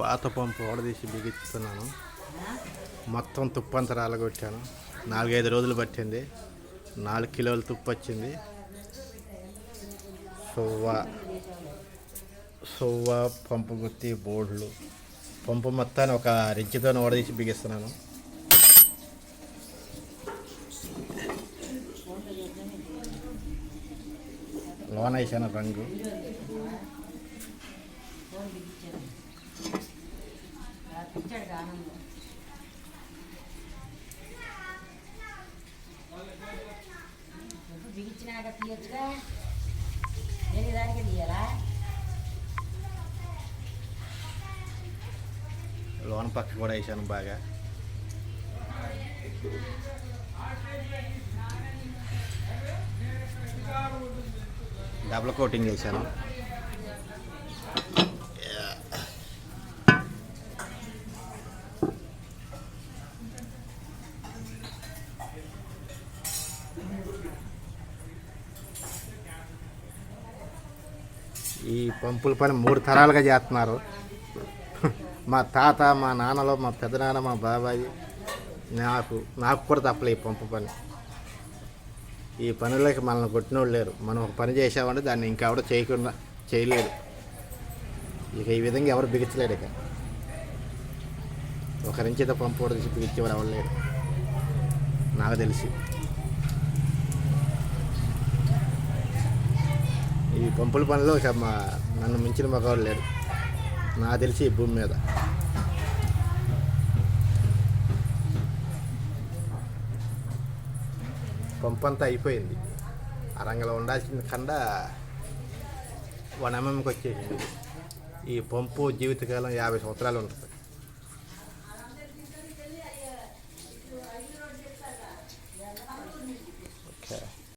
పాత పంపు ఓడదీసి బిగిస్తున్నాను మొత్తం తుప్పు అంతా రాలగొట్టాను నాలుగైదు రోజులు పట్టింది. నాలుగు కిలోల తుప్పు వచ్చింది సువ్వ సువ్వ పంపు గుత్తి బోర్డులు. పంపు మొత్తాన్ని ఒక రించితో ఓడదీసి బిగిస్తున్నాను. లోన వేసాను రంగు. ఇచ్చాడు ఆనందం బిగించినాక తీయచ్చుగా? నేను దానికి తీయాలా? లోన పక్క కూడా వేసాను బాగా. డబుల్ కోటింగ్ వేసాను. ఈ పంపుల పని మూడు తరాలుగా చేస్తున్నారు. మా తాత మా నాన్నలో మా పెద్దనాన్న మా బాబాయ్ నాకు నాకు కూడా తప్పలే ఈ పంపు పని. ఈ పనులకి మనల్ని కొట్టినోళ్ళు లేరు. మనం ఒక పని చేసామంటే దాన్ని ఇంకెవడ చేయకుండా చేయలేరు. ఇక ఈ విధంగా ఎవరు బిగించలేరు ఇక. ఒక పంపు కూడా తీసి బిగించేవారు ఎవరు లేరు. నాకు తెలిసి. ఈ పంపుల పనిలో మా నన్ను మించిన మగవాళ్ళు లేరు నాకు తెలిసి ఈ భూమి మీద. పంపు అంతా అయిపోయింది అరంగలో ఉండాల్సింది ఉండాల్సిన కండ వన్ ఎంఎంకి వచ్చేసింది. ఈ పంపు జీవితకాలం యాభై సంవత్సరాలు ఉంటుంది.